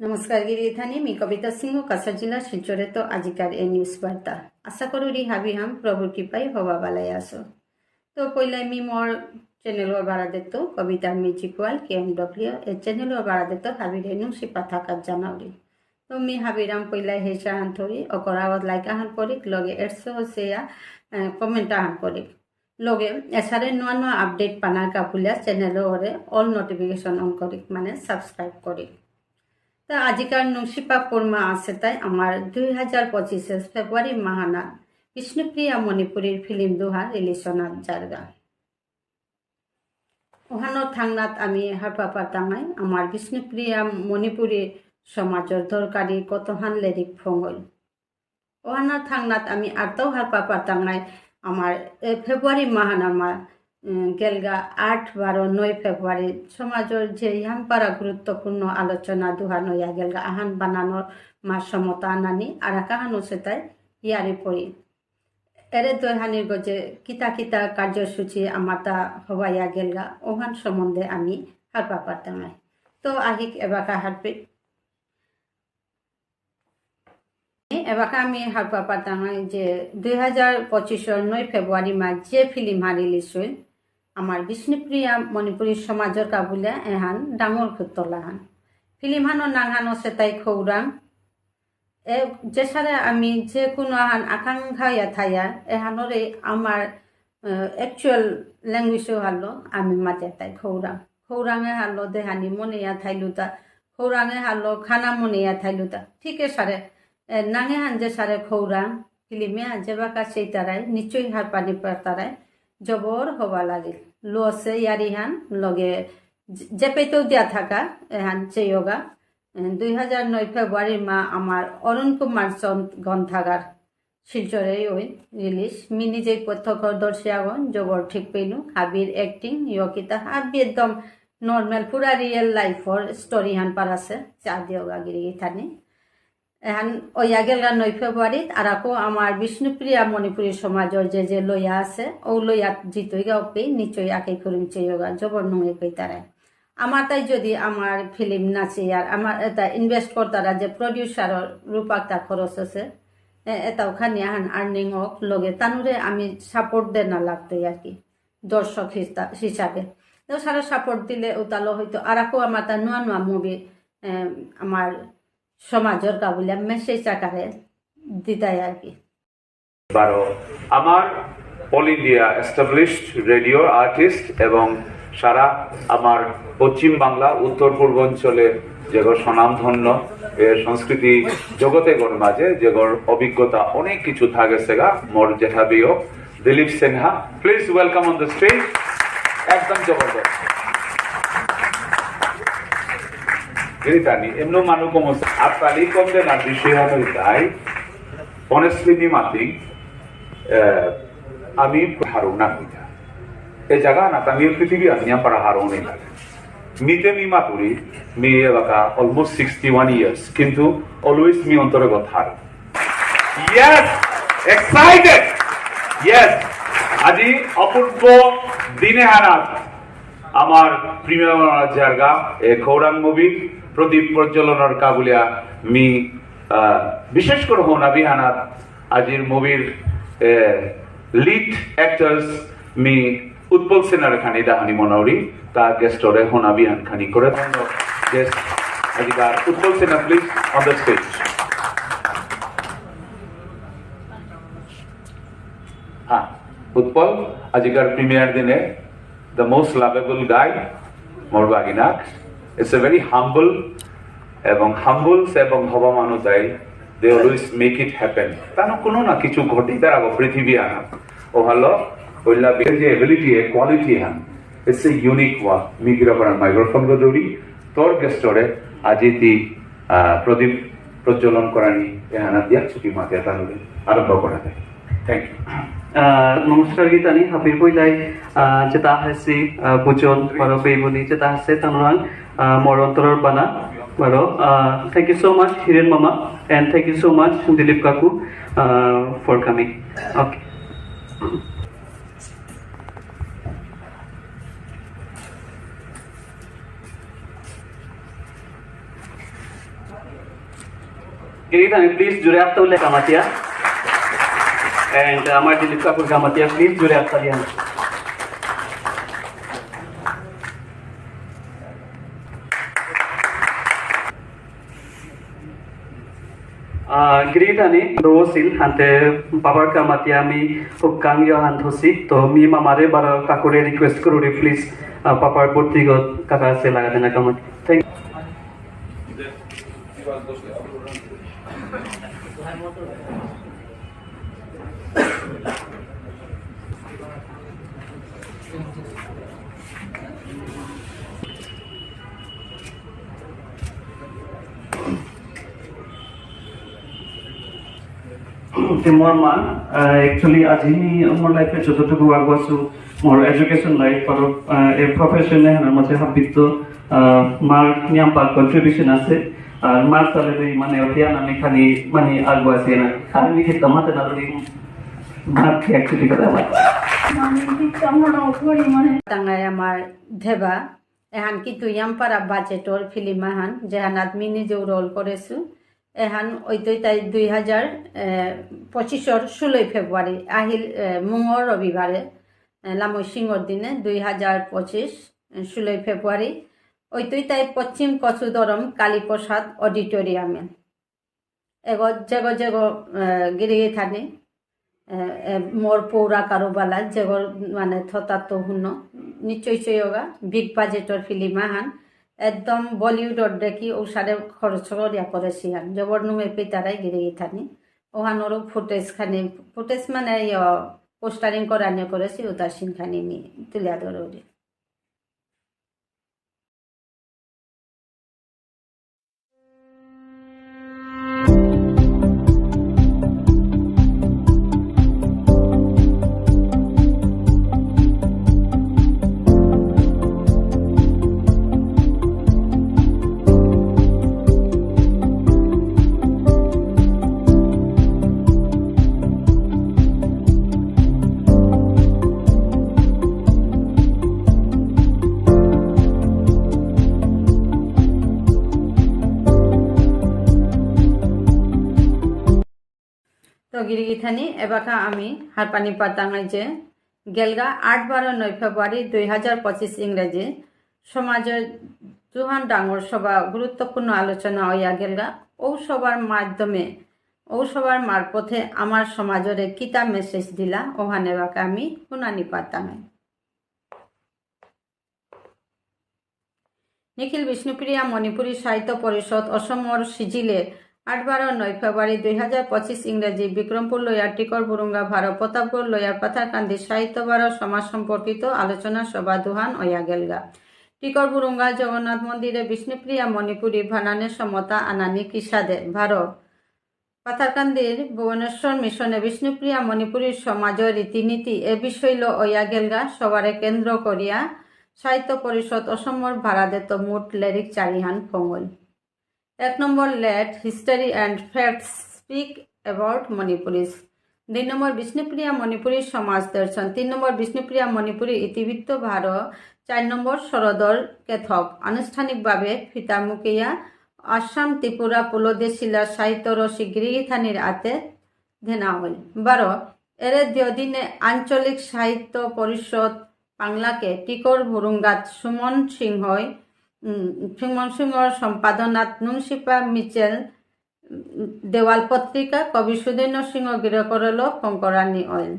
নমস্কার গিরিথানি মি কবিতা সিং কাসা জেলা শিলচরে। তো আজিকার এ নিউজ বার্তা। আশা করু রি হাবি হাম, প্রভুর কৃপাই হবা বালাই আসো। তো পইলাই মি মোর চ্যানেলর বাড়া দিত কবিতা মিউজিকুয়াল কে এম ডব্লিউ এ চ্যানেলর বাড়া দিত হাবি রেনু পাথা থাকার জানাওরি তো মি হাবিরাম পইলাই হে চাহান থরি অকরাওয়াত লাইকা হান করিক লগে এরশো সেয়া কমেন্টা হান করিক লগে এসারে নয়া নয়া আপডেট পানার কাপুলিয়া চ্যানেলরে অল নোটিফিকেশন অন করিক মানে সাবস্ক্রাইব করিক। তা আজিকার নসিপা পূর্মা আছে তাই আমার দুই হাজার পঁচিশের ফেব্রুয়ারি মাহানা বিষ্ণুপ্রিয়া মণিপুরীর ফিল্ম দুহা রিলিশনাত জারগা। ওহানো থাংনাত আমি হারপা পাতামাই, আমার বিষ্ণুপ্রিয়া মণিপুরী সমাজের দরকারি কতহান লেরিক ফঙ্গল ওহানো থাংনাত আমি আর্তাও হারপা পাতামাই, আমার ফেব্রুয়ারি মাহানামা গেলগা আট বারো নয় ফেব্রুয়ারি। সমাজের যে ইহান পারা গুরুত্বপূর্ণ আলোচনা দুহা নয়া গেলগা, আহান বানানোর মা সমতা আনানি, আর কাহানো সেটাই ইয়ারি পড়ি। এরে দৈহানির গজে কিতা কিতা কার্যসূচি আমাতা হবাইয়া গেলগা, ওহান সম্বন্ধে আমি হারপা পারতাম তো আহিক, এবাকা হারপি এবাকা আমি হারপা পারতাম যে দুই হাজার পঁচিশের নয় ফেব্রুয়ারি মাস যে ফিল্ম হা রিলিজ হইল আমার বিষ্ণুপ্রিয়া মণিপুরী সমাজৰ কাবুলিয়া এহান ডাঙৰ খুতলাহান ফিল্মহানৰ নাঙানো চেতাই খৌৰাং। এ যেসারে আমি যে কোনো আহান আকাঙ্ক্ষা ইয়া থাইয়া এহানরে আমার একচুয়াল ল্যাঙ্গুয়েজও হারলো আমি মাতে তাই খৌরাং খৌরাঙে হারলো দেহানি মনেয়া থাইলুতা খৌরাঙে হারলো খানা মনে মনেয়া থাইলুতা ঠিকই সারে নাঙে হান যে সারে খৌরাং ফিলিমে হান যে বাকা সেই তারাই নিশ্চয়ই হার পানি পার তারাই জবর হবা লাগিল। লসে ইয়ারিহান লগে জেপেতেও দিয়া থাকা, এহান চেয়গা। দুই হাজার নয় ফেব্রুয়ারি মা আমার অরুণ কুমার চন্দ গ্রন্থাগার শিলচরে ওই রিলিজ মি নিজেই প্রত্যক্ষদর্শী আগন জবর ঠিক পেলু হাবির অ্যাক্টিং ইয়কিতা। হাবি একদম নর্মাল পুরা রিয়েল লাইফর স্টোরি হান পার আছে। চা দিয়গা গিরি থানি এখন ওইয়া গেল নয় ফেব্রুয়ারিত, আর আকৌ আমার বিষ্ণুপ্রিয়া মণিপুরী সমাজের যে যে লইয়া আছে, ও লইয়া জিতই গাও পে নিচই আকে করিম চেয়গা জবর নুয়ে কই তারা আমার তাই যদি আমার ফিল্ম নাচে আর আমার এটা ইনভেস্ট করতারা যে প্রডিউসার রূপাকটা খরচ আছে এটাও খানি আহান আর্নিং হোক লগে, তানুরে আমি সাপোর্ট দে না লাগতো আর কি, দর্শক হিসাবে। তো সারা সাপোর্ট দিলে ওতালো হয়তো আর আকৌ আমার তা নোয়া নোয়া মুভি আমার সমাজের কাবুলে মেসেজ আকারে দিতাই আর কি। বারো, আমার all India established radio artist এবং সারা আমার পশ্চিম বাংলা, উত্তর পূর্বাঞ্চলের যেগর স্বনামধন্য সংস্কৃতি জগতে গর মাঝে যেগর অভিজ্ঞতা অনেক কিছু থাকে সেগা, মোর জেঠাবিও Dilip Sinha please welcome on the stage একদম জবরদস্ত। Gritani, emno manu como apali condenar বিষয় তাই honestly mi mati হারো না কইতা এই জায়গা না তামি পৃথিবী লাগে মিতে মি মাতুরি মি এলাকা অলমোস্ট সিক্সটি ওয়ান ইয়ার্স কিন্তু অলওয়েজ মি অন্তর্গত হার ইয়েস এক্সাইটেড ইয়েস আজি অপূর্ব দিনে হারাত আমার প্রিমিয়ার জায়গা এ খৌরাং মুভি প্রদীপ প্রজ্বলনের কাবুলিয়া মি বিশেষ করে হোনা বিহানাত আজির মুভির লিড অ্যাক্টার্স মি উৎপল সেনার খানি দাহানি মনাউরি তা গেস্টরে হোনা বিহান খানি করে Utpal Sena please on the stage Utpal আজিকার প্রিমিয়ার দিনে the lovable lovable guy, Morbaginak. It's a very humble এবং হাম্বল এবং হবা মানুষ দেয় they always make it happen তানো কোনো না কিছু ঘটি দাঁড়াবো পৃথিবী আনা। ও হলো ওইলা যে এবিলিটি এ কোয়ালিটি হান ইটস এ ইউনিক ওয়া মিগ্রা করার মাইক্রোফোন দৌড়ি তোর গেস্টরে আজি তি প্রদীপ প্রজ্বলন করানি এহানা দিয়া ছুটি মাতে তাহলে আরম্ভ করা যায়। থ্যাংক ইউ নমস্কাৰ গীতানি হাবিৰ পইলাই যেটা হাসি বুজন বাৰু বেইবনি যেটা আছে তানোৰাং মোৰ অন্তৰৰ বানা বাৰু থেংক ইউ চ' মাছ হিৰেণ মামা এণ্ড থেংক ইউ চ' মাছ দিলীপ কাকু ফৰ কামিং অ'কে গিরিটানি প্লিজ জুড়ে আসতে হলে কামাতিয়া অ্যান্ড আমার দিলীপ কাপুর কামাতিয়া প্লিজ জুড়ে আসতে দিয়ান Giritani dosil hante babar kamati ami hukang yo hantosi to mi mamare bara kakure request করুরি প্লিজ পাপার পর্তিগত কাকা সে লাগাতে না কামাতি থ্যাংক તે more man uh, actually as he more life e joto tuku agwasu more education life for a profession e hanar mote habitto mar nyam par contribution ase আমি খালি মানে আগুয়াছি না। খালি খেতাম হাতে না ধরি ভাত অ্যাকচুয়ালি কথা আমার টাঙ্গাই আমার ধেবা। এহান কিন্তু ইয়াম্পারা বাজেটর ফিল্ম এহান যেহানাত মি নিজেও রোল করেছ। এহান ওইতই তাই দুই হাজার পঁচিশর ষোলোই ফেব্রুয়ারি আহিল মুঙর রবিবারে লামই সিংহর দিনে দুই হাজার পঁচিশ ষোলোই ফেব্রুয়ারি। তাই পশ্চিম কচুদরম কালীপ্রসাদ অডিটোরিয়ামে। এগো যেগো যেগো গিরি থানে। মোর পৌরা কারোবালা যেগর মানে থতাত্ত হুন নিশ্চয় চয়গা বিগ বাজেটর ফিল্ম আহান একদম বলিউডর দেখি ওসারে খরচ করিয়া করেছি হান। জবর নুমে পিতারাই গিরে থানি। ওহানোরও ফুটেজ খানি, ফুটেজ মানে পোস্টারিং করানি করেছি ওটার সিন খানি নি, তুলিয়া ধরে এবাকা আমি হারপানি পাতাঙ্গাই যে গেলগা আট বারো নয় ফেব্রুয়ারি দুই হাজার পঁচিশ ইংরেজি। সমাজের জুহান ডাঙর সভা, গুরুত্বপূর্ণ আলোচনা হইয়া গেলগা। ও সবার মাধ্যমে ও সবার মারপথে আমার সমাজরে কিতা মেসেজ দিলা, ওহানে বাকা আমি শুনানি পাতাঙ্গাই নিখিল বিষ্ণুপ্রিয়া মণিপুরী সাহিত্য পরিষদ অসমর সিজিলে আট বারো নয়, ফেব্রুয়ারি দুই হাজার পঁচিশ ইংরেজি বিক্রমপুর লয়ার টিকর বুরুঙ্গা ভারত প্রতাপগড় লয়ার পাথারকান্দি সাহিত্য ভারত সমাজ সম্পর্কিত আলোচনা সভা দুহান ওয়া গেলগা টিকর বুরুঙ্গা জগন্নাথ মন্দিরে বিষ্ণুপ্রিয়া, মণিপুরী, ভানানের সমতা, আনানি কিসাদে ভারত পাথারকান্দির ভুবনেশ্বর মিশনে বিষ্ণুপ্রিয়া, মণিপুরীর সমাজ রীতিনীতি এ বিষয় ওয়া গেলগা সবারে কেন্দ্র করিয়া সাহিত্য পরিষদ অসমর ভাড়াদেত মুঠ লেরিক চারিহান ফঙ্গল। এক নম্বর let history and facts speak about Manipuris দুই নম্বর, বিষ্ণুপ্রিয়া মণিপুরী সমাজ দর্শন। তিন নম্বর, বিষ্ণুপ্রিয়া মণিপুরী ইতিবৃত্ত ভারত চার নম্বর শরদর কেথক। আনুষ্ঠানিকভাবে ফিতামুকিয়া আসাম ত্রিপুরা পুলদেশিলা সাহিত্য গিরিথানির আতে ধেনা হল বারো, এরে দিনে আঞ্চলিক সাহিত্য পরিষদ বাংলাকে টিকর ভুরুঙ্গাত সুমন সিংহই সুমন সিংহর সম্পাদনাত নুংশিপা মিচেল দেওয়াল পত্রিকা, কবি সুদীর্ণ সিংহ গৃহ করল শঙ্করানী অয়েল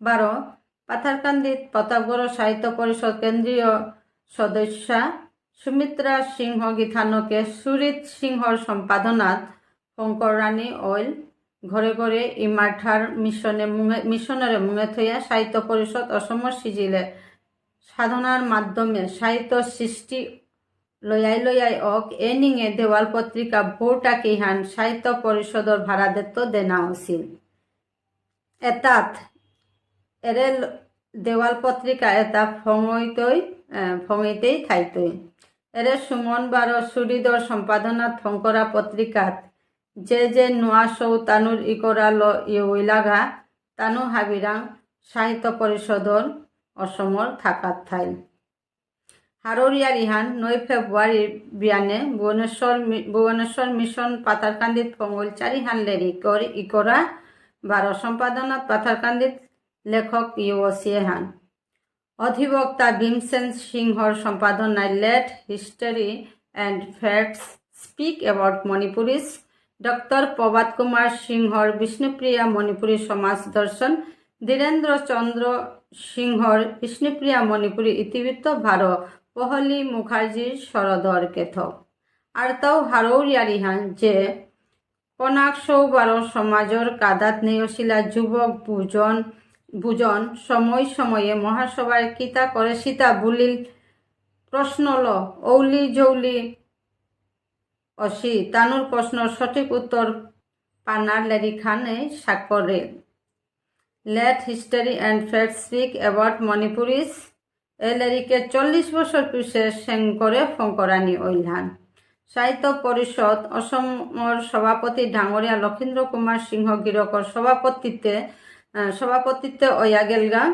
বারো পাথারকান্দিত প্রতাপগড় সাহিত্য পরিষদ কেন্দ্রীয় সদস্যা সুমিত্রা সিংহ গীথানকে সুরিত সিংহর সম্পাদনাত শঙ্করানী অয়েল ঘরে ঘরে ইমার্থার মিশনে মিশনরে মুঙে থইয়া সাহিত্য পরিষদ অসমৰ সিজিলে। সাধনার মাধ্যমে সাহিত্য সৃষ্টি লয়াই লয়াই অক এনিঙে দেওয়াল পত্রিকা ভোটা কিহান সাহিত্য পরিষদর ভাড়াদেত্ব দেনা আছিল এটাত এরে দেওয়াল পত্রিকা এটা ফঙইতই ফঙইতেই থাইতই। এরে সুমন বাৰ সুরিদর সম্পাদনাত ফংকরা পত্রিকাত যে যে নোয়া সৌ তানুর ইকরা ল ইলাঘা তানু হাবিরাং সাহিত্য পরিষদর অসমৰ থাকাত ঠাই। হাররিয়া রিহান নয় ফেব্রুয়ারি বিয়ানে ভুবনেশ্বর ভুবনেশ্বর মিশন পাতারকান্দিত পঙ্গল চারি হান লেরি কর ইকরা বারো সম্পাদনা পাতারকান্দিত লেখক ইউসি হান। অধিবক্তা ভীমসেন সিংহর সম্পাদনায় let history and facts speak about Manipuris doctor Prabhat Kumar সিংহর Bishnupriya Manipuri সমাজ দর্শন ধীরেন্দ্র চন্দ্র সিংহর বিষ্ণুপ্রিয়া মণিপুরী ইতিবৃত্ত ভার পহলি মুখার্জির শরদর কেথক আর তাও হারৌরিয়া রিহান যে কনাক সৌবার সমাজর কাদাত নেয়শিলা যুবক বুজন বুজন সময় সময়ে মহাসভায় কিতা করে সীতা বুলিল প্রশ্ন ল ঔলি জৌলি অসি। তানুর প্রশ্ন সঠিক উত্তর পানার লেরি খানে সাক্ষরে let history and fact speak about Manipuris এ লেরিকে চল্লিশ বছর পিছে সেং করে ফঙ্করানি ঐলহান সাহিত্য পরিষদ অসমৰ সভাপতি ডাঙৰীয়া লক্ষীন্দ্ৰ কুমাৰ সিংহ গিৰকৰ সভাপতিত্বে সভাপতিত্বে অয়া গেলগা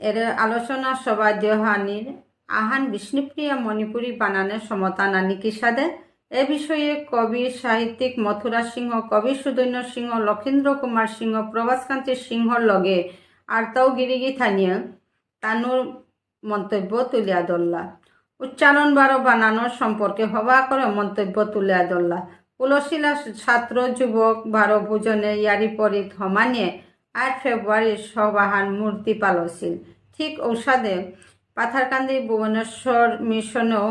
এর আলোচনা সভা দেহানির আহান বিষ্ণুপ্রিয়া মণিপুরী বানানে সমতা নানি কিসাদে এ বিষয়ে কবি, সাহিত্যিক মথুরা সিংহ, কবি সুদৈন্য সিংহ লক্ষীন্দ্র কুমার সিংহ প্রভাসকান্তি সিংহর লগে আর্তাও গিরিগি থানিয়ে তানুর মন্তব্য তুলিয়া ধরলা। উচ্চারণ বারো বানানোর সম্পর্কে হবা করে মন্তব্য তুলিয়া ধরলা। কুলশিলা ছাত্র, যুবক, বারো ভোজনে ইয়ারি পরিত সমানিয়ে আট ফেব্রুয়ারি সবাহান মূর্তি পালছিল ঠিক ঔষধে পাথারকান্দি ভুবনেশ্বর মিশনেও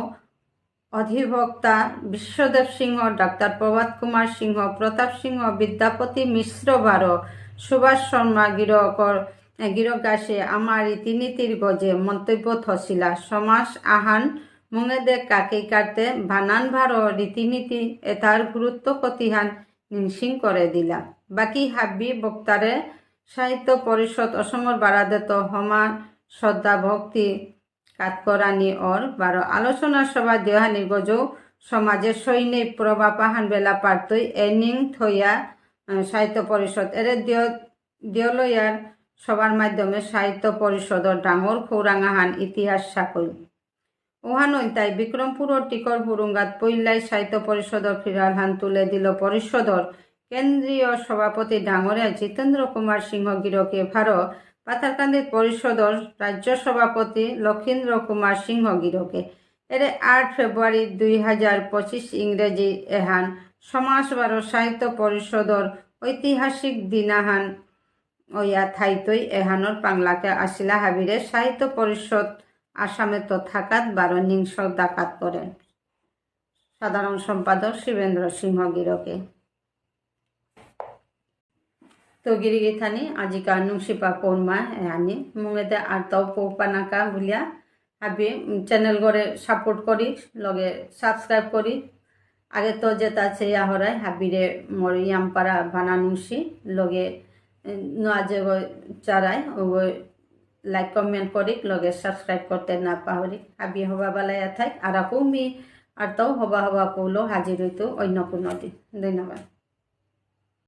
অধিবক্তা বিশ্বদেব সিংহ, ডাক্তার প্রভাত কুমার সিংহ, প্রতাপ সিংহ, বিদ্যাপতি মিশ্র বার, সুভাষ শর্মা গিরকর গিরকাশে আমার রীতিনীতির গজে, মন্তব্য থসিলা, সমাস আহান মুঙেদে কাকে কাটতে বানান ভার, রীতিনীতি এটার গুরুত্ব কতিহান নিংসিং করে দিলা। বাকি হাব্বি বক্তারে সাহিত্য পরিষদ অসমৰ বারাদেত সমান শ্রদ্ধা ভক্তি কাতকরানি অর বারো আলোচনা সভা দেহানি গজৌ সমাজের সৈনিক প্রভাপাহান বেলা পার্তই এনিং থইয়া সাহিত্য পরিষদ। এরে দেও দেওলয়ার সবার মাধ্যমে সাহিত্য পরিষদর ডাঙর খৌরাঙাহান ইতিহাস সাকল। ওহানই তাই বিক্রমপুর ও টিকর বুরুঙ্গাত পৈলাই সাহিত্য পরিষদর ফিরালহান তুলে দিল পরিষদর কেন্দ্রীয় সভাপতি ডাঙরিয়া জিতেন্দ্র কুমার সিংহ গিরকে ভার পাথারকান্দি পরিষদর রাজ্য সভাপতি লক্ষীন্দ্র কুমার সিংহ গিরকে। এর আট ফেব্রুয়ারি দুই হাজার পঁচিশ ইংরেজি এহান সমাজবার সাহিত্য পরিষদর ঐতিহাসিক দিনাহান ওয়া থাইতই এহানোর বাংলাকে আসিলা হাবিরে সাহিত্য পরিষদ আসামে তো থাকাত বারো নিংস ডাকাত করেন। সাধারণ সম্পাদক শিবেন্দ্র সিংহ গিরকে। তো আজিকা নুংসিপা পৌর্মা আনি। মুঙেতে আর তাও পৌপানাকা বুলিয়া হাবি চ্যানেল করে সাপোর্ট করি, লগে সাবস্ক্রাইব করি। আগে তো যেটা আছে ইয়াহরাই হাবিরে মোর ইয়ামপাড়া বানানুসি লগে নোয়া যে চারাই, ও লাইক কমেন্ট করি লগে সাবস্ক্রাইব করতে না পাহরি। হাবি হবা বালাইয়া থাক আর আকৌ মি, আর তাও হবা হবা কৌলো হাজির হইতো অন্য কোনো দিন। ধন্যবাদ।